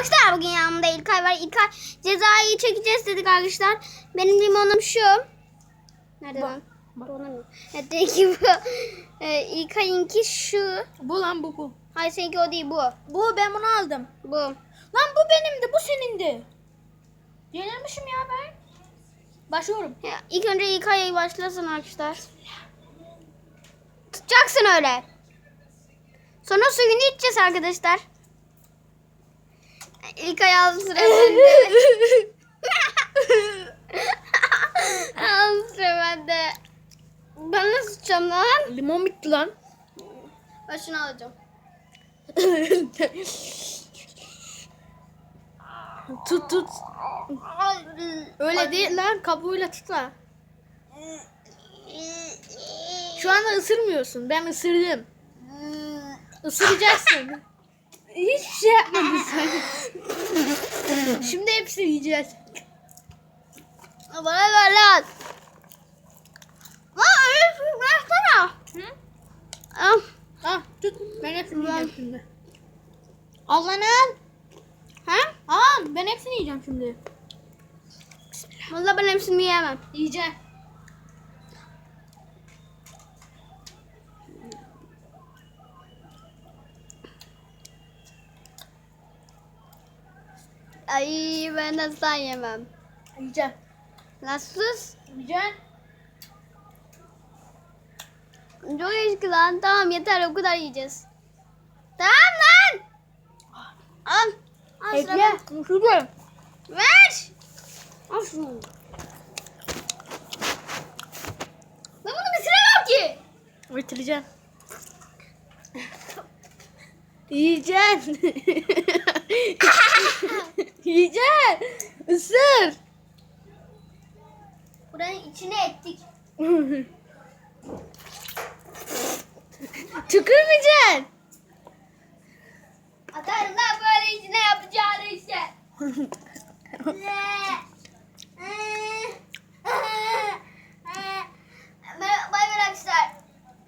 arkadaşlar bugün yanımda İlkay var. İlkay cezayı çekeceğiz dedik arkadaşlar. Benim limonum şu. Nerede lan? Dolanıyor. Evet peki bu. Ee, İlkay'ınki şu. Bu lan bu bu. Hayır seninki o değil bu. Bu ben bunu aldım. Bu. Lan bu benimdi bu senindi. Yenilmişim ya ben. Başlıyorum. Ya, ilk önce İlkay'a başlasın arkadaşlar. Tutacaksın öyle. Sonra suyunu içeceğiz arkadaşlar. İlkay aldı sıra bende. aldı sıra bende. Ben nasıl tutacağım lan? Limon bitti lan. Ben şunu alacağım. tut tut. Öyle değil lan kabuğuyla tutma. Şu anda ısırmıyorsun. Ben ısırdım. Isıracaksın. Hiçbir şey yapmadın sen. Şimdi hepsini yiyeceğiz. Bana ver lan. Lan öyle su versene. Hı? Al. Ah tut. Ben hepsini yiyeceğim şimdi. Al lan al. Ha? Al ben hepsini yiyeceğim şimdi. Valla ben hepsini yiyemem. Yiyeceğim. Ay ben asla yemem. Yiyeceğim. Sus. Yiyeceğim. Çok eski lan. Tamam yeter o kadar yiyeceğiz. Tamam lan. Al. Al sıra Ekle. ben. Şurada. Ver. Al şunu. Ben bunu bitiremem ki. Bitireceğim. Yiyeceksin. Yiyeceksin. Isır. Buranın içine ettik. Tükürmeyeceksin. Atarım lan böyle içine yapacağını işte.